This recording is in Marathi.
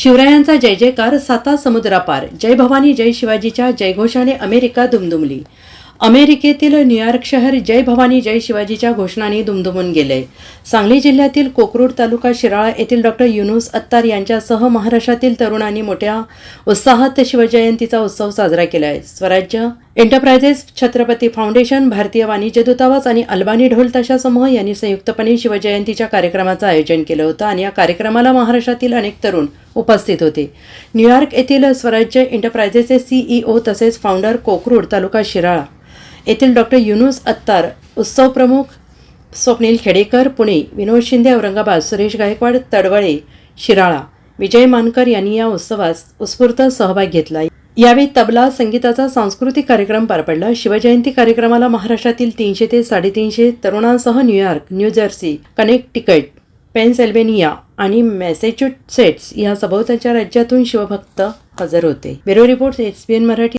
शिवरायांचा जय जयकार साता समुद्रापार जय भवानी जय शिवाजीच्या जयघोषाने अमेरिका दुमदुमली. अमेरिकेतील न्यूयॉर्क शहर जय भवानी जय शिवाजीच्या घोषणाने दुमदुमून गेले. सांगली जिल्ह्यातील कोकरूड तालुका शिराळा येथील डॉक्टर युनुस अत्तार यांच्यासह महाराष्ट्रातील तरुणांनी मोठ्या उत्साहात शिवजयंतीचा उत्सव साजरा केला आहे स्वराज्य एंटरप्राइजेस छत्रपती फाउंडेशन भारतीय वाणिज्य दूतावास आणि अल्बानी ढोल ताशा समूह यांनी संयुक्तपणे शिवजयंतीच्या कार्यक्रमाचं आयोजन केलं होतं आणि या कार्यक्रमाला महाराष्ट्रातील अनेक तरुण उपस्थित होते. न्यूयॉर्क येथील स्वराज्य एंटरप्राइजेसचे सीईओ तसेच फाउंडर कोकरूड तालुका शिराळा. येथील डॉक्टर युनुस अत्तार उत्सव प्रमुख स्वप्नील खेडेकर पुणे विनोद शिंदे औरंगाबाद सुरेश गायकवाड तडवळे शिराळा. विजय मानकर यांनी या उत्सवात उत्स्फूर्त सहभाग घेतला. यावेळी तबला संगीताचा सांस्कृतिक कार्यक्रम पार पडला. शिवजयंती कार्यक्रमाला महाराष्ट्रातील तीनशे ते साडेतीनशे तरुणांसह New York New Jersey connect Connecticut Pennsylvania आणि मॅसेच्युसेट्स या सभोवतालच्या राज्यातून शिवभक्त हजर होते. Bureau report ESPN Marathi